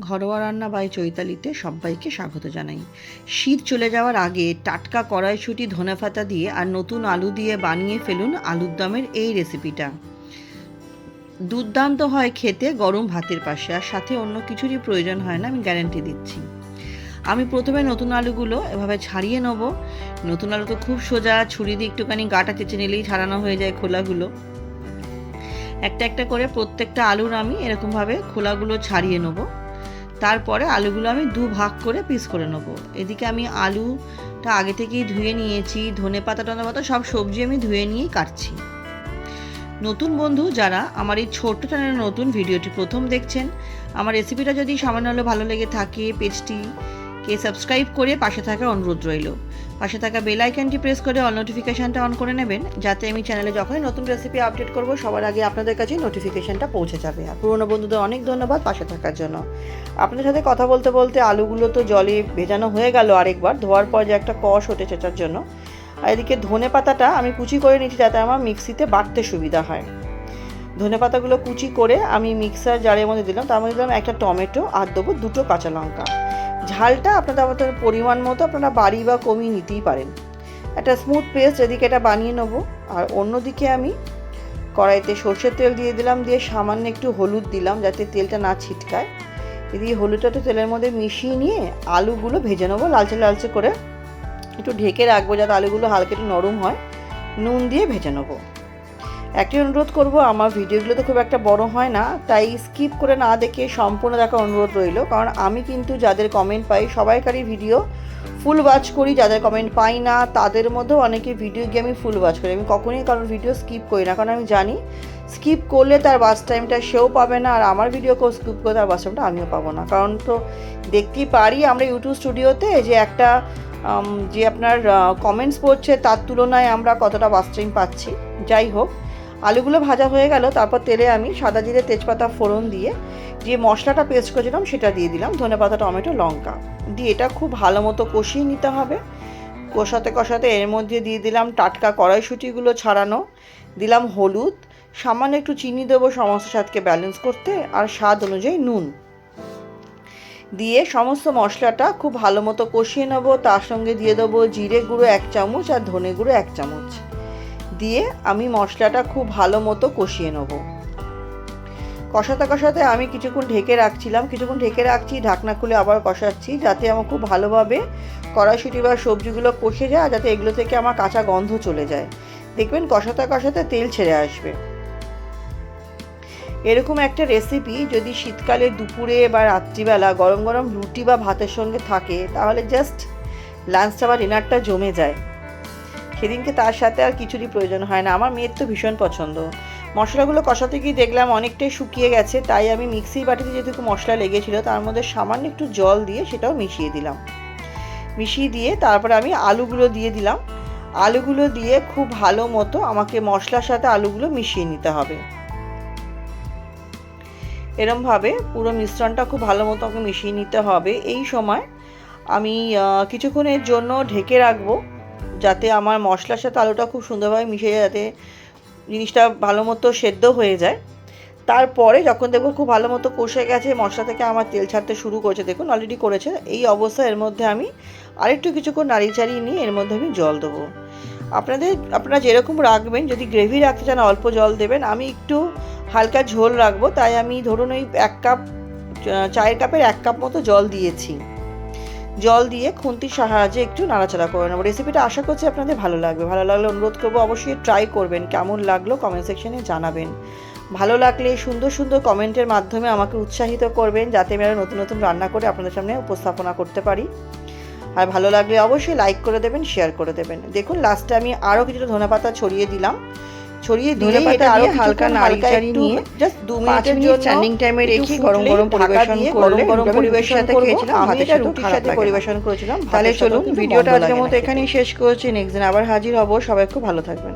ঘরোয়া রান্না বাই চৈতালিতে সবাইকে স্বাগত জানাই। শীত চলে যাওয়ার আগে টাটকা কড়াইশুঁটি, ধনেপাতা দিয়ে আর নতুন আলু দিয়ে বানিয়ে ফেলুন আলুর দমের এই রেসিপিটা। দুর্দান্ত হয় খেতে গরম ভাতের পাশে আর সাথে অন্য কিছুরই প্রয়োজন হয় না, আমি গ্যারেন্টি দিচ্ছি। আমি প্রথমে নতুন আলুগুলো এভাবে ছাড়িয়ে নেব। নতুন আলু তো খুব সোজা, ছুরি দিয়ে একটুখানি গাটা চেঁচে নিলেই ছাড়ানো হয়ে যায় খোলাগুলো। একটা একটা করে প্রত্যেকটা আলুর আমি এরকমভাবে খোলাগুলো ছাড়িয়ে নেব। তারপরে আলুগুলো আমি দু ভাগ করে পিস করে নেব। এদিকে আমি আলুটা আগে থেকেই ধুয়ে নিয়েছি, ধনে পাতা, টনে পাতা, সব সবজি আমি ধুয়ে নিয়েই কাটছি। নতুন বন্ধু যারা আমার এই ছোট্ট চ্যানেলের নতুন ভিডিওটি প্রথম দেখছেন, আমার রেসিপিটা যদি সামান্য হলে ভালো লেগে থাকে পেজটি কে সাবস্ক্রাইব করে পাশে থাকার অনুরোধ রইল। পাশে থাকা বেল আইকনটি প্রেস করে অল নোটিফিকেশানটা অন করে নেবেন, যাতে আমি চ্যানেলে যখনই নতুন রেসিপি আপডেট করব, সবার আগে আপনাদের কাছে নোটিফিকেশানটা পৌঁছে যাবে। আর পুরনো বন্ধুদের অনেক ধন্যবাদ পাশে থাকার জন্য। আপনাদের সাথে কথা বলতে বলতে আলুগুলো তো জলে ভেজানো হয়ে গেল আরেকবার, ধোয়ার পর যে একটা কষ হতে চেটার জন্য। আর এদিকে ধনে পাতাটা আমি কুচি করে নিচ্ছি যাতে আমার মিক্সিতে বাটতে সুবিধা হয়। ধনে পাতাগুলো কুচি করে আমি মিক্সার জারের মধ্যে দিলাম, তার মধ্যে দিলাম একটা টমেটো, আর দেবো দুটো কাঁচা লঙ্কা। ঝালটা আপনাদের আপনাদের পরিমাণ মতো আপনারা বাড়ি বা কমিয়ে নিতেই পারেন। একটা স্মুথ পেস্ট এদিকে এটা বানিয়ে নেব, আর অন্যদিকে আমি কড়াইতে সর্ষের তেল দিয়ে দিলাম, দিয়ে সামান্য একটু হলুদ দিলাম যাতে তেলটা না ছিটকায়। এদিকে হলুদটা তো তেলের মধ্যে মিশিয়ে নিয়ে আলুগুলো ভেজে নেব, লালচে লালচে করে। একটু ঢেকে রাখব যাতে আলুগুলো হালকা একটু নরম হয়। নুন দিয়ে ভেজে নেব। একটি অনুরোধ করব, আমার ভিডিওগুলো তো খুব একটা বড় হয় না, তাই স্কিপ করে না দেখে সম্পূর্ণ দেখা অনুরোধ রইল। কারণ আমি কিন্তু যাদের কমেন্ট পাই, সবাইকারই ভিডিও ফুল ওয়াচ করি, যাদের কমেন্ট পাই না, তাদের মধ্যেও অনেকে ভিডিও গিয়ে আমি ফুল ওয়াচ করি। আমি কখনোই কারোর ভিডিও স্কিপ করি না, কারণ আমি জানি স্কিপ করলে তার বাস টাইমটা সেও পাবে না, আর আমার ভিডিও কেউ স্কিপ করে তার বাস টাইমটা আমিও পাবো না। কারণ তো দেখতেই পারি আমরা ইউটিউব স্টুডিওতে যে একটা যে আপনার কমেন্টস পড়ছে, তার তুলনায় আমরা কতটা বাস টাইম পাচ্ছি। যাই হোক আলুগুলো ভাজা হয়ে গেল, তারপর তেলে আমি সাদা জিরে তেজপাতা ফোড়ন দিয়ে যে মশলাটা পেস্ট করেছিলাম সেটা দিয়ে দিলাম ধনেপাতা টমেটো, লঙ্কা। দিয়ে এটা খুব ভালো মতো কষিয়ে নিতে হবে। কষাতে কষাতে এর মধ্যে দিয়ে দিলাম টাটকা কড়াইশুঁটিগুলো ছাড়ানো, দিলাম হলুদ, সামান্য একটু চিনি দেবো সমস্ত স্বাদকে ব্যালেন্স করতে, আর স্বাদ অনুযায়ী নুন। দিয়ে সমস্ত মশলাটা খুব ভালো মতো কষিয়ে নেব, তার সঙ্গে দিয়ে দেবো জিরে গুঁড়ো এক চামচ আর ধনে গুঁড়ো এক চামচ। দিয়ে আমি মশলাটা খুব ভালো মতো কষিয়ে নেব। কষাতে কষাতে আমি কিছুক্ষণ ঢেকে রাখছিলাম। কিছুক্ষণ ঢেকে রাখছি, ঢাকনা খুলে আবার কষাচ্ছি যাতে আমার খুব ভালোভাবে কড়াইশুঁটি বা সবজিগুলো কষে যায় যাতে এগুলো থেকে আমার কাঁচা গন্ধ চলে যায়। দেখবেন কষাতে কষাতে তেল ছেড়ে আসবে। এরকম একটা রেসিপি যদি শীতকালে দুপুরে বা রাত্রিবেলা গরম গরম রুটি বা ভাতের সঙ্গে থাকে, তাহলে জাস্ট লাঞ্চটা বা ডিনারটা জমে যায়। সেদিনকে তার সাথে আর কিছুরই প্রয়োজন হয় না। আমার মেয়ের তো ভীষণ পছন্দ। মশলাগুলো কষাতে গিয়ে দেখলাম অনেকটাই শুকিয়ে গেছে, তাই আমি মিক্সির বাটিতে যেটুকু মশলা লেগেছিল, তার মধ্যে সামান্য একটু জল দিয়ে সেটাও মিশিয়ে দিলাম। মিশিয়ে দিয়ে তারপরে আমি আলুগুলো দিয়ে দিলাম। আলুগুলো দিয়ে খুব ভালো মতো আমাকে মশলার সাথে আলুগুলো মিশিয়ে নিতে হবে। এরমভাবে পুরো মিশ্রণটা খুব ভালো মতো আমাকে মিশিয়ে নিতে হবে। এই সময় আমি কিছুক্ষণের জন্য ঢেকে রাখব। যাতে আমার মশলার সাথে আলুটা খুব সুন্দরভাবে মিশে যায়, যাতে জিনিসটা ভালো মতো সেদ্ধ হয়ে যায়। তারপরে যখন দেখব খুব ভালো মতো কষে গেছে, মশলা থেকে আমার তেল ছাড়তে শুরু করেছে, দেখুন অলরেডি করেছে। এই অবস্থায় এর মধ্যে আমি আরেকটু কিছুক্ষণ নাড়িয়ে চাড়িয়ে নিয়ে এর মধ্যে আমি জল দেবো। আপনাদের, আপনারা যেরকম রাখবেন, যদি গ্রেভি রাখতে চান, অল্প জল দেবেন। আমি একটু হালকা ঝোল রাখব, তাই আমি ধরুন ওই এক কাপ চায়ের কাপের এক কাপ মতো জল দিয়েছি। জল দিয়ে খুন্তির সাহায্যে একটু নাড়াচাড়া করে নেব। রেসিপিটা আশা করছি আপনাদের ভালো লাগবে। ভালো লাগলে অনুরোধ করব অবশ্যই ট্রাই করবেন, কেমন লাগল কমেন্ট সেকশনে জানাবেন। ভালো লাগলে সুন্দর সুন্দর কমেন্টের মাধ্যমে আমাকে উৎসাহিত করবেন, যাতে আমি আরও নতুন নতুন রান্না করে আপনাদের সামনে উপস্থাপনা করতে পারি। আর ভালো লাগলে অবশ্যই লাইক করে দেবেন শেয়ার করে দেবেন। দেখুন লাস্টে আমি আরও কিছুটা ধনেপাতা ছড়িয়ে দিলাম। ছড়িয়ে দিয়ে ধনেপাতা আরও হালকা হালকা নাড়ি নাড়িচাড়ি নিয়ে জাস্ট দু মিনিটের জন্য স্ট্যান্ডিং টাইমে রেখে গরম গরম পরিবেশন করলে গরম গরম পরিবেশন সাথে খেয়েছিলাম, আমি ভাতের এটা রুটির সাথে পরিবেশন করেছিলাম তাহলে চলুন ভিডিওটা আজকের মতো এখানেই শেষ করছি নেক্সট দিন আবার হাজির হব সবাই খুব ভালো থাকবেন।